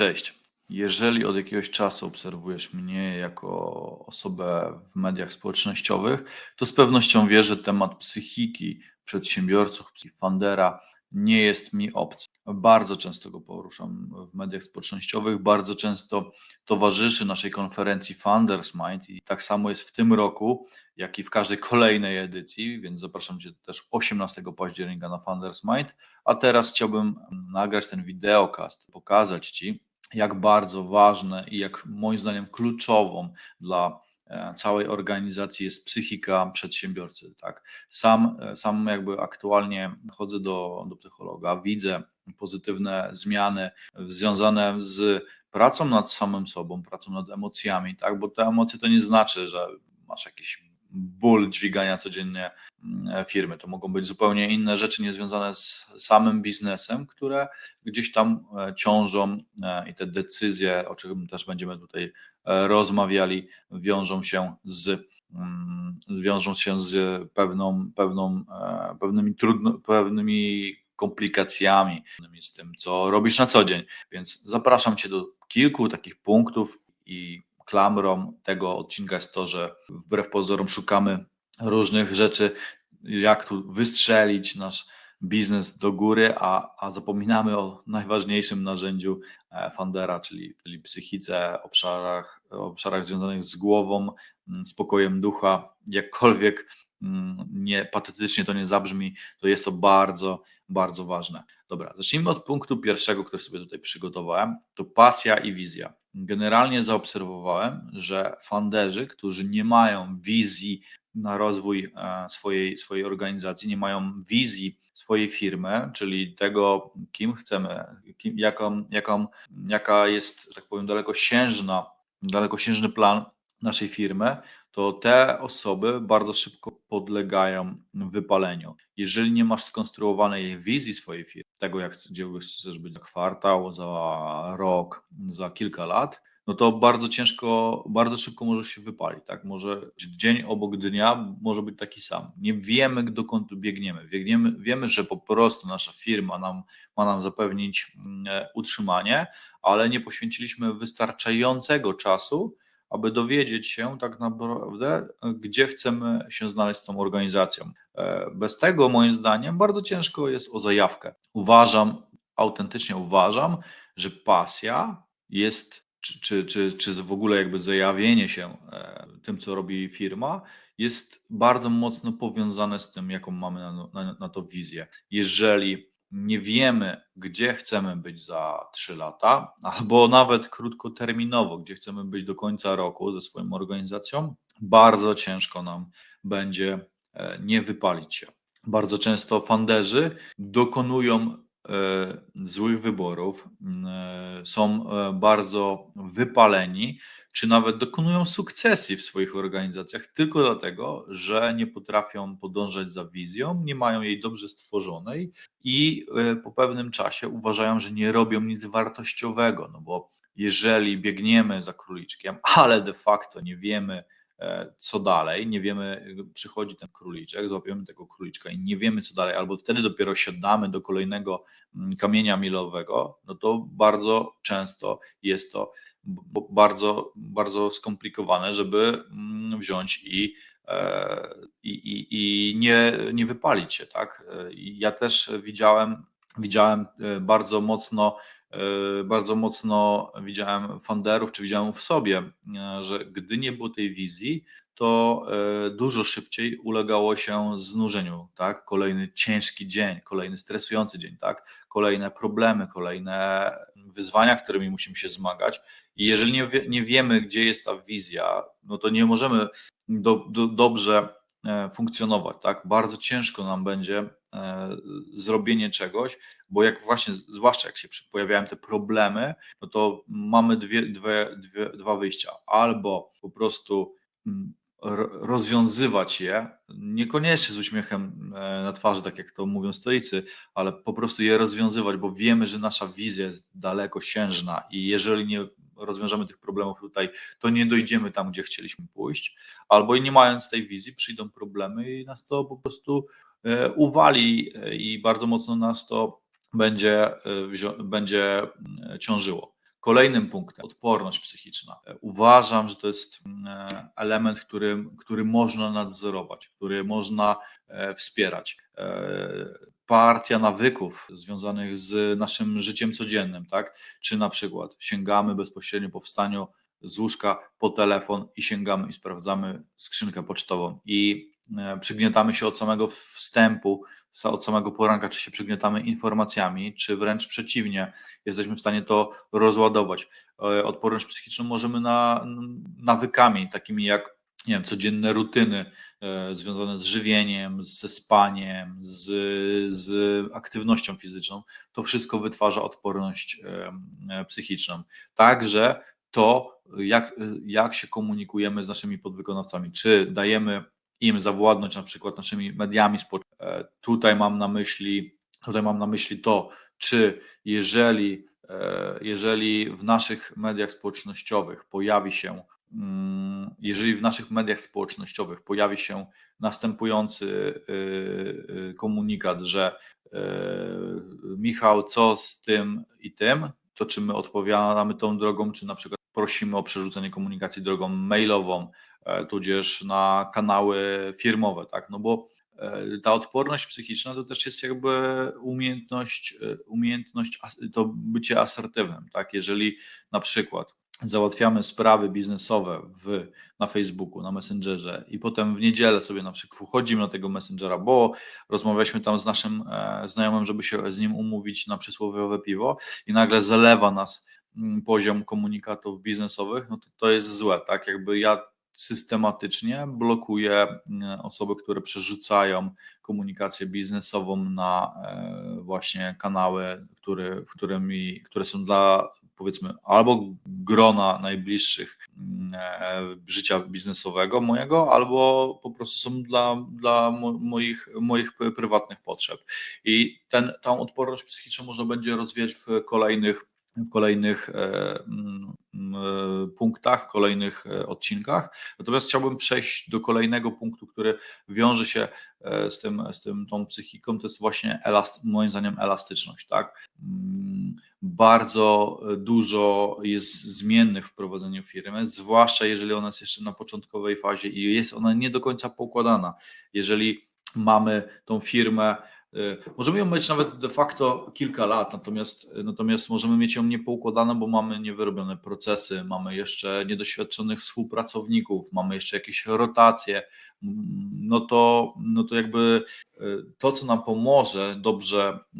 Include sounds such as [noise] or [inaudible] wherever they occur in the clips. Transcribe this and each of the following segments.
Cześć. Jeżeli od jakiegoś czasu obserwujesz mnie jako osobę w mediach społecznościowych, to z pewnością wiesz, że temat psychiki przedsiębiorców, fundera nie jest mi obcy. Bardzo często go poruszam w mediach społecznościowych, bardzo często towarzyszy naszej konferencji Funders Mind i tak samo jest w tym roku, jak i w każdej kolejnej edycji, więc zapraszam Cię też 18 października na Funders Mind. A teraz chciałbym nagrać ten wideokast, pokazać Ci, jak bardzo ważne i jak moim zdaniem kluczową dla e, całej organizacji jest psychika przedsiębiorcy. Tak? Sam, e, sam jakby aktualnie chodzę do, do psychologa, widzę pozytywne zmiany związane z pracą nad samym sobą, pracą nad emocjami, tak? bo te emocje to nie znaczy, że masz jakiś ból dźwigania codziennie firmy. To mogą być zupełnie inne rzeczy niezwiązane z samym biznesem, które gdzieś tam e, ciążą e, i te decyzje, o czym też będziemy tutaj e, rozmawiali, wiążą się z mm, wiążą się z pewną, pewną, pewnymi, trudno, pewnymi komplikacjami, z tym, co robisz na co dzień. Więc zapraszam Cię do kilku takich punktów i klamrą tego odcinka jest to, że wbrew pozorom szukamy różnych rzeczy, jak tu wystrzelić nasz biznes do góry, a, a zapominamy o najważniejszym narzędziu e, Fundera, czyli, czyli psychice, obszarach, obszarach związanych z głową, mm, spokojem ducha, jakkolwiek mm, nie patetycznie to nie zabrzmi, to jest to bardzo, bardzo ważne. Dobra, zacznijmy od punktu pierwszego, który sobie tutaj przygotowałem. To pasja i wizja. Generalnie zaobserwowałem, że funderzy, którzy nie mają wizji na rozwój e, swojej, swojej organizacji, nie mają wizji swojej firmy, czyli tego, kim chcemy, kim, jaką, jaką, jaka jest, tak powiem, dalekosiężna, dalekosiężny plan naszej firmy, to te osoby bardzo szybko podlegają wypaleniu. Jeżeli nie masz skonstruowanej wizji swojej firmy, tego jak gdzie chcesz być za kwartał, za rok, za kilka lat, no to bardzo ciężko, bardzo szybko możesz się wypalić, tak? Może dzień obok dnia może być taki sam. Nie wiemy, dokąd biegniemy. Biegniemy wiemy, że po prostu nasza firma nam, ma nam zapewnić mm, utrzymanie, ale nie poświęciliśmy wystarczającego czasu, aby dowiedzieć się tak naprawdę, gdzie chcemy się znaleźć z tą organizacją. E, bez tego, moim zdaniem, bardzo ciężko jest o zajawkę. Uważam, autentycznie uważam, że pasja jest, czy, czy, czy, czy w ogóle jakby zajawienie się e, tym, co robi firma, jest bardzo mocno powiązane z tym, jaką mamy na, na, na to wizję. Jeżeli nie wiemy, gdzie chcemy być za 3 lata, albo nawet krótkoterminowo, gdzie chcemy być do końca roku ze swoją organizacją, bardzo ciężko nam będzie e, nie wypalić się. Bardzo często funderzy dokonują złych wyborów, e, są bardzo wypaleni, czy nawet dokonują sukcesji w swoich organizacjach tylko dlatego, że nie potrafią podążać za wizją, nie mają jej dobrze stworzonej i e, po pewnym czasie uważają, że nie robią nic wartościowego, no bo jeżeli biegniemy za króliczkiem, ale de facto nie wiemy, E, co dalej, nie wiemy, przychodzi ten króliczek, złapiemy tego króliczka i nie wiemy co dalej, albo wtedy dopiero siadamy do kolejnego mm, kamienia milowego, no to bardzo często jest to bardzo, bardzo skomplikowane, żeby mm, wziąć i e, i, i, i nie, nie wypalić się, tak? E, ja też widziałem, widziałem bardzo mocno E, bardzo mocno widziałem funderów, czy widziałem w sobie, e, że gdy nie było tej wizji, to e, dużo szybciej ulegało się znużeniu, tak? Kolejny ciężki dzień, kolejny stresujący dzień, tak? Kolejne problemy, kolejne wyzwania, którymi musimy się zmagać. I jeżeli nie, wie, nie wiemy, gdzie jest ta wizja, no to nie możemy do, do, dobrze funkcjonować, tak? Bardzo ciężko nam będzie E, zrobienie czegoś, bo jak właśnie, zwłaszcza jak się pojawiają te problemy, no to mamy dwie, dwie, dwie, dwa wyjścia. Albo po prostu mm, rozwiązywać je, niekoniecznie z uśmiechem e, na twarzy, tak jak to mówią stoicy, ale po prostu je rozwiązywać, bo wiemy, że nasza wizja jest dalekosiężna i jeżeli nie rozwiążemy tych problemów tutaj, to nie dojdziemy tam, gdzie chcieliśmy pójść, albo nie mając tej wizji, przyjdą problemy i nas to po prostu E, uwali e, i bardzo mocno nas to będzie, e, będzie ciążyło. Kolejnym punktem odporność psychiczna. Uważam, że to jest element, który, który można nadzorować, który można e, wspierać. E, partia nawyków związanych z naszym życiem codziennym, tak? Czy na przykład sięgamy bezpośrednio po wstaniu z łóżka po telefon i sięgamy i sprawdzamy skrzynkę pocztową i e, przygniatamy się od samego wstępu, od samego poranka, czy się przygniatamy informacjami, czy wręcz przeciwnie, jesteśmy w stanie to rozładować. E, odporność psychiczną możemy na nawykami, takimi jak nie wiem, codzienne rutyny e, związane z żywieniem, ze spaniem, z, z aktywnością fizyczną, to wszystko wytwarza odporność psychiczną. Także to, jak, jak się komunikujemy z naszymi podwykonawcami, czy dajemy im zawładnąć na przykład naszymi mediami społecznymi. E, tutaj mam na myśli, tutaj mam na myśli to, czy jeżeli, e, jeżeli w naszych mediach społecznościowych pojawi się mm, jeżeli w naszych mediach społecznościowych pojawi się następujący e, komunikat, że Michał, co z tym i tym, to czy my odpowiadamy tą drogą, czy na przykład prosimy o przerzucenie komunikacji drogą mailową, tudzież na kanały firmowe, tak? No bo e, ta odporność psychiczna to też jest jakby umiejętność, e, umiejętność to bycie asertywnym, tak? Jeżeli na przykład załatwiamy sprawy biznesowe w, na Facebooku, na Messengerze i potem w niedzielę sobie na przykład wchodzimy na tego Messengera, bo rozmawialiśmy tam z naszym e, znajomym, żeby się z nim umówić na przysłowiowe piwo i nagle zalewa nas Mm, poziom komunikatów biznesowych, no to to jest złe, tak? Jakby ja systematycznie blokuję mm, osoby, które przerzucają komunikację biznesową na e, właśnie kanały, które, którymi, które są dla powiedzmy albo grona najbliższych mm, e, życia biznesowego mojego, albo po prostu są dla, dla moich, moich prywatnych potrzeb. I ten, tą odporność psychiczną można będzie rozwijać w kolejnych w kolejnych e, e, punktach, kolejnych e, odcinkach. Natomiast chciałbym przejść do kolejnego punktu, który wiąże się z tym, z tym tą psychiką, to jest właśnie elast, moim zdaniem elastyczność, tak? Mm, bardzo dużo jest zmiennych w prowadzeniu firmy, zwłaszcza jeżeli ona jest jeszcze na początkowej fazie i jest ona nie do końca poukładana. Jeżeli mamy tą firmę możemy ją mieć nawet de facto kilka lat, natomiast, natomiast możemy mieć ją niepoukładaną, bo mamy niewyrobione procesy, mamy jeszcze niedoświadczonych współpracowników, mamy jeszcze jakieś rotacje. Mm, no to, no to jakby y, to, co nam pomoże dobrze y,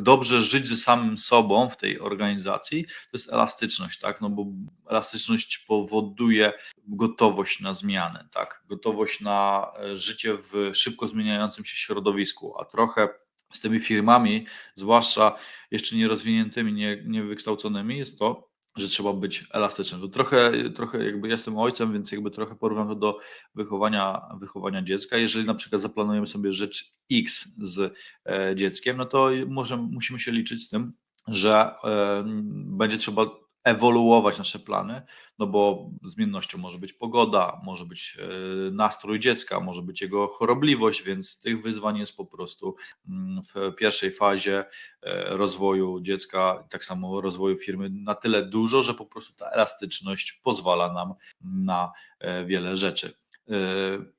dobrze żyć ze samym sobą w tej organizacji, to jest elastyczność, tak? No bo elastyczność powoduje gotowość na zmiany, tak? Gotowość na e, życie w szybko zmieniającym się środowisku, a trochę z tymi firmami, zwłaszcza jeszcze nierozwiniętymi, nie, niewykształconymi, jest to, że trzeba być elastycznym. To trochę, trochę jakby jestem ojcem, więc jakby trochę porównam to do wychowania, wychowania dziecka. Jeżeli na przykład zaplanujemy sobie rzecz X z e, dzieckiem, no to może, musimy się liczyć z tym, że e, będzie trzeba ewoluować nasze plany, no bo zmiennością może być pogoda, może być e, nastrój dziecka, może być jego chorobliwość, więc tych wyzwań jest po prostu mm, w pierwszej fazie e, rozwoju dziecka, tak samo rozwoju firmy na tyle dużo, że po prostu ta elastyczność pozwala nam na e, wiele rzeczy. E,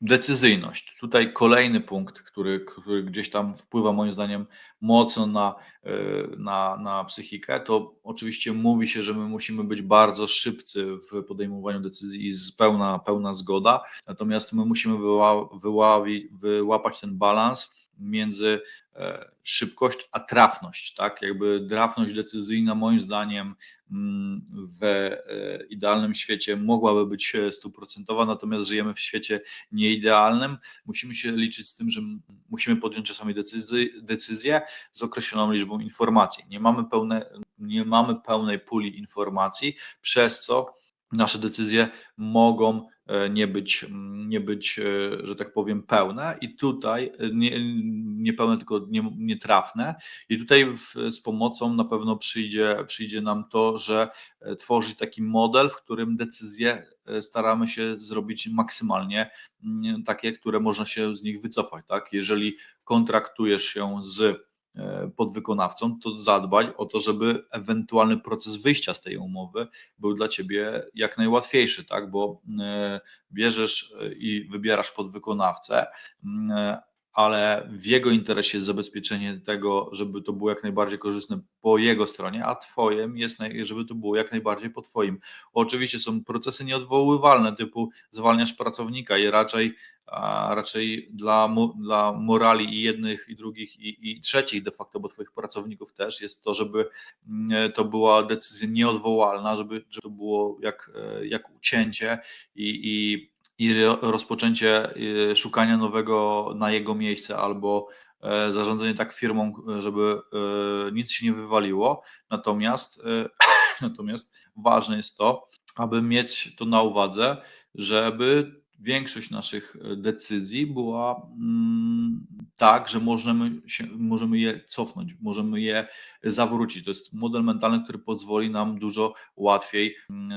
decyzyjność. Tutaj kolejny punkt, który, który gdzieś tam wpływa moim zdaniem mocno na, e, na, na psychikę, to oczywiście mówi się, że my musimy być bardzo szybcy w podejmowaniu decyzji i pełna, pełna zgoda, natomiast my musimy wyła, wyławi, wyłapać ten balans między e, szybkość a trafność, tak? Jakby trafność decyzyjna moim zdaniem mm, w e, idealnym świecie mogłaby być stuprocentowa, natomiast żyjemy w świecie nieidealnym. Musimy się liczyć z tym, że musimy podjąć czasami decyzje, decyzje z określoną liczbą informacji. Nie mamy, pełne, nie mamy pełnej puli informacji, przez co nasze decyzje mogą e, nie być, nie być, e, że tak powiem, pełne i tutaj e, nie, nie pełne, tylko nie, nietrafne. I tutaj w, z pomocą na pewno przyjdzie, przyjdzie nam to, że tworzyć taki model, w którym decyzje staramy się zrobić maksymalnie takie, które można się z nich wycofać. Tak? Jeżeli kontraktujesz się z e, podwykonawcą, to zadbać o to, żeby ewentualny proces wyjścia z tej umowy był dla ciebie jak najłatwiejszy, tak? Bo e, bierzesz e, i wybierasz podwykonawcę, ale w jego interesie jest zabezpieczenie tego, żeby to było jak najbardziej korzystne po jego stronie, a twoim jest, żeby to było jak najbardziej po twoim. Oczywiście są procesy nieodwoływalne, typu zwalniasz pracownika i raczej, raczej dla, dla morali i jednych, i drugich, i, i trzecich de facto, bo twoich pracowników też jest to, żeby mm, to była decyzja nieodwołalna, żeby, żeby to było jak, jak ucięcie i, i i rozpoczęcie y, szukania nowego na jego miejsce albo e, zarządzanie tak firmą, żeby e, nic się nie wywaliło. Natomiast, e, [coughs] natomiast ważne jest to, aby mieć to na uwadze, żeby większość naszych decyzji była mm, tak, że możemy, się, możemy je cofnąć, możemy je zawrócić. To jest model mentalny, który pozwoli nam dużo łatwiej, mm,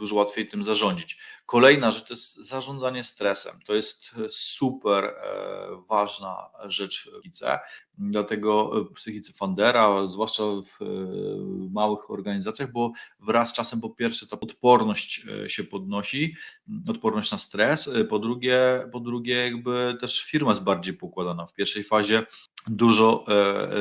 dużo łatwiej tym zarządzić. Kolejna rzecz to jest zarządzanie stresem. To jest super e, ważna rzecz w psychice, dlatego psychice Fandera, zwłaszcza w e, małych organizacjach, bo wraz z czasem po pierwsze ta odporność e, się podnosi, odporność na stres, po drugie, po drugie jakby też firma jest bardziej poukładana. W pierwszej fazie dużo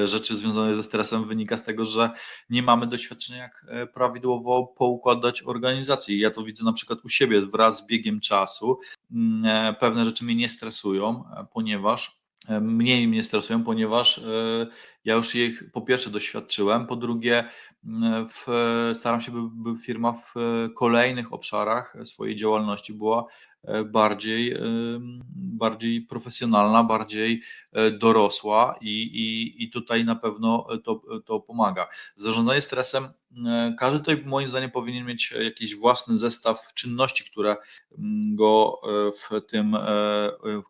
rzeczy związanych ze stresem wynika z tego, że nie mamy doświadczenia, jak prawidłowo poukładać organizację. Ja to widzę na przykład u siebie wraz z biegiem czasu. Mm, e, pewne rzeczy mnie nie stresują, e, ponieważ e, mniej mnie stresują, ponieważ ja już ich po pierwsze doświadczyłem, po drugie mm, w, staram się, by, by firma w kolejnych obszarach swojej działalności była bardziej, bardziej profesjonalna, bardziej dorosła i, i, i tutaj na pewno to, to pomaga. Zarządzanie stresem E, każdy tutaj moim zdaniem powinien mieć jakiś własny zestaw czynności, które go e, w tym, e,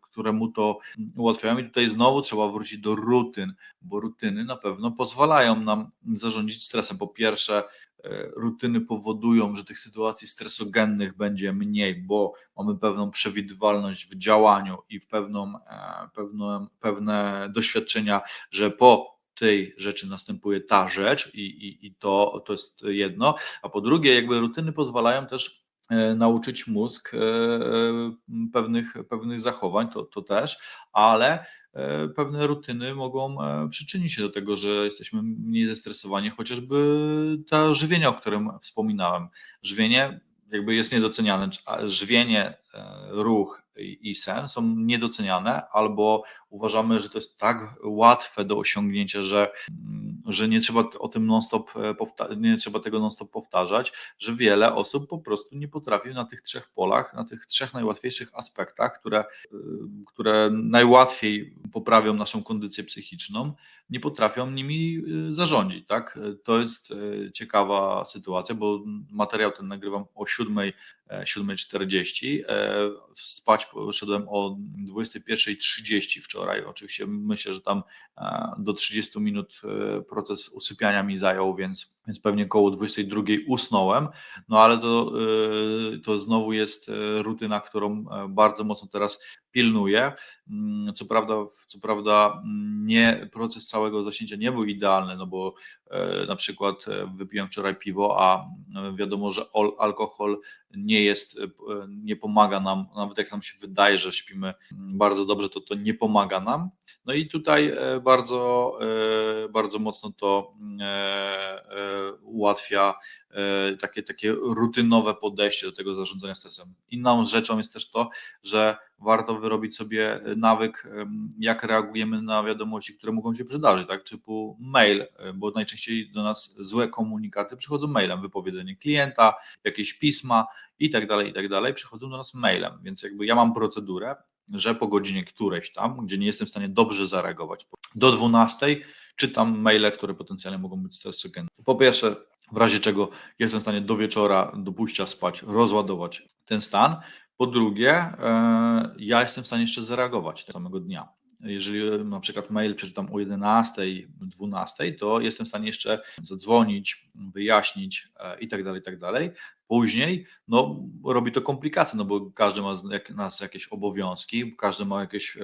któremu to ułatwiają. I tutaj znowu trzeba wrócić do rutyn, bo rutyny na pewno pozwalają nam zarządzić stresem. Po pierwsze, rutyny powodują, że tych sytuacji stresogennych będzie mniej, bo mamy pewną przewidywalność w działaniu i w pewną, pewną, pewne doświadczenia, że po tej rzeczy następuje ta rzecz i, i, i to, to jest jedno, a po drugie jakby rutyny pozwalają też e, nauczyć mózg e, e, pewnych, pewnych zachowań, to, to też, ale pewne rutyny mogą przyczynić się do tego, że jesteśmy mniej zestresowani, chociażby to żywienie, o którym wspominałem. Żywienie jakby jest niedoceniane, żywienie, ruch, i sen są niedoceniane, albo uważamy, że to jest tak łatwe do osiągnięcia, że, mm, że nie trzeba o tym non-stop e, nie trzeba tego non-stop powtarzać, że wiele osób po prostu nie potrafi na tych trzech polach, na tych trzech najłatwiejszych aspektach, które, y, które najłatwiej poprawią naszą kondycję psychiczną, nie potrafią nimi y, zarządzić. Tak? To jest y, ciekawa sytuacja, bo materiał ten nagrywam o 7 7.40. E, spać poszedłem o 21.30 wczoraj. Oczywiście myślę, że tam e, do 30 minut e, proces usypiania mi zajął, więc, więc pewnie koło 22 usnąłem. No ale to, to znowu jest rutyna, którą bardzo mocno teraz pilnuję. Mm, co prawda, co prawda nie, proces całego zaśnięcia nie był idealny, no bo na przykład wypiłem wczoraj piwo, a wiadomo, że alkohol nie jest, nie pomaga nam, nawet jak nam się wydaje, że śpimy bardzo dobrze, to to nie pomaga nam. No i tutaj e, bardzo, e, bardzo mocno to e, ułatwia takie, takie rutynowe podejście do tego zarządzania stresem. Inną rzeczą jest też to, że warto wyrobić sobie nawyk, jak reagujemy na wiadomości, które mogą się przydarzyć, tak? Typu mail, bo najczęściej do nas złe komunikaty przychodzą mailem, wypowiedzenie klienta, jakieś pisma i tak dalej, i tak dalej, przychodzą do nas mailem. Więc jakby ja mam procedurę, że po godzinie którejś tam, gdzie nie jestem w stanie dobrze zareagować, do 12 czytam maile, które potencjalnie mogą być stresogenne. Po pierwsze, w razie czego jestem w stanie do wieczora, do pójścia spać, rozładować ten stan. Po drugie, e, ja jestem w stanie jeszcze zareagować tego samego dnia. Jeżeli na przykład mail przeczytam o 11, 12, to jestem w stanie jeszcze zadzwonić, wyjaśnić e, i tak dalej, tak dalej. Później no, robi to komplikacje, no bo każdy ma jak nas jakieś obowiązki, każdy ma jakieś,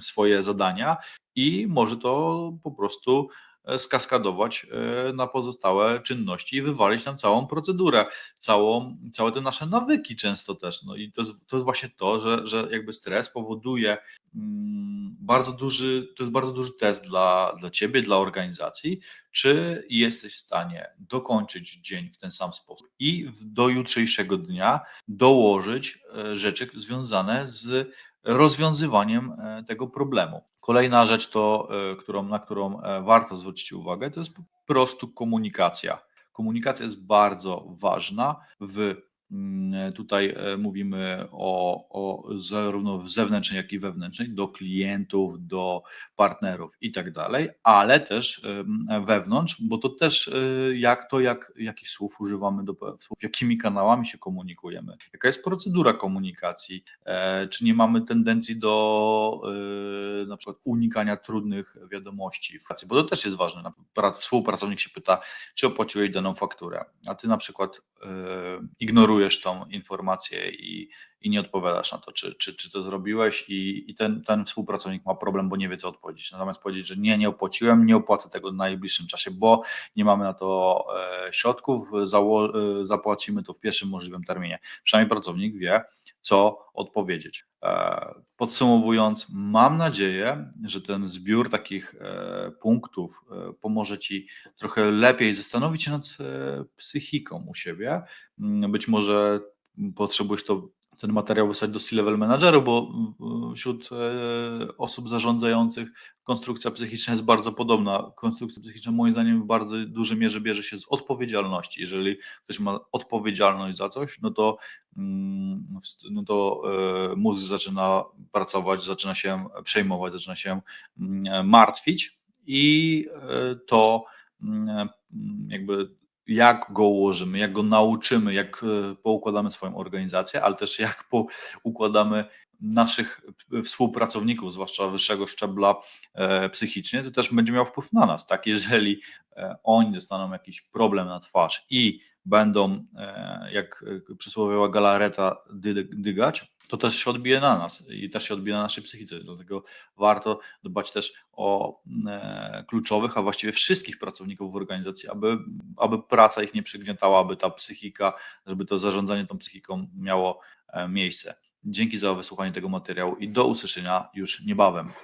swoje zadania i może to po prostu, skaskadować, e, na pozostałe czynności i wywalić nam całą procedurę, całą całe te nasze nawyki często też. No i to jest to jest właśnie to, że że jakby stres powoduje, mm, bardzo duży to jest bardzo duży test dla dla ciebie, dla organizacji, czy jesteś w stanie dokończyć dzień w ten sam sposób i do jutrzejszego dnia dołożyć, e, rzeczy związane z rozwiązywaniem, e, tego problemu. Kolejna rzecz to, e, którą na którą, e, warto zwrócić uwagę, to jest po prostu komunikacja. Komunikacja jest bardzo ważna w tutaj, e, mówimy o o zarówno zewnętrznej, jak i wewnętrznej, do klientów, do partnerów i tak dalej, ale też, wewnątrz, bo to też, e, jak to jak jakich słów używamy do słów, jakimi kanałami się komunikujemy, jaka jest procedura komunikacji, e, czy nie mamy tendencji do, e, na przykład unikania trudnych wiadomości bo to też jest ważne. Współpracownik się pyta, czy opłaciłeś daną fakturę, a ty na przykład, e, ignorujesz tą informację i i nie odpowiadasz na to, czy czy czy to zrobiłeś i i ten ten współpracownik ma problem, bo nie wie, co odpowiedzieć. Natomiast powiedzieć, że nie, nie opłaciłem, nie opłacę tego w najbliższym czasie, bo nie mamy na to, e, środków, e, zapłacimy to w pierwszym możliwym terminie. Przynajmniej pracownik wie, co odpowiedzieć. E, podsumowując, mam nadzieję, że ten zbiór takich, punktów, pomoże ci trochę lepiej zastanowić się nad, psychiką u siebie. Mm, być może potrzebujesz to ten materiał wysłać do C-level managerów, bo w wśród, e, osób zarządzających konstrukcja psychiczna jest bardzo podobna. Konstrukcja psychiczna moim zdaniem w bardzo dużej mierze bierze się z odpowiedzialności. Jeżeli ktoś ma odpowiedzialność za coś, no to, mm, no to, e, mózg zaczyna pracować, zaczyna się przejmować, zaczyna się, mm, martwić i, e, to, mm, jakby jak go ułożymy, jak go nauczymy, jak, e, poukładamy swoją organizację, ale też jak poukładamy naszych współpracowników, zwłaszcza wyższego szczebla, e, psychicznie, to też będzie miało wpływ na nas, tak? Jeżeli, e, oni dostaną jakiś problem na twarz i będą, e, jak przysłowiowa galareta dy dygać, to też się odbije na nas i też się odbije na naszej psychice. Dlatego warto dbać też o, e, kluczowych, a właściwie wszystkich pracowników w organizacji, aby aby praca ich nie przygniatała, aby ta psychika, żeby to zarządzanie tą psychiką miało, e, miejsce. Dzięki za wysłuchanie tego materiału i do usłyszenia już niebawem.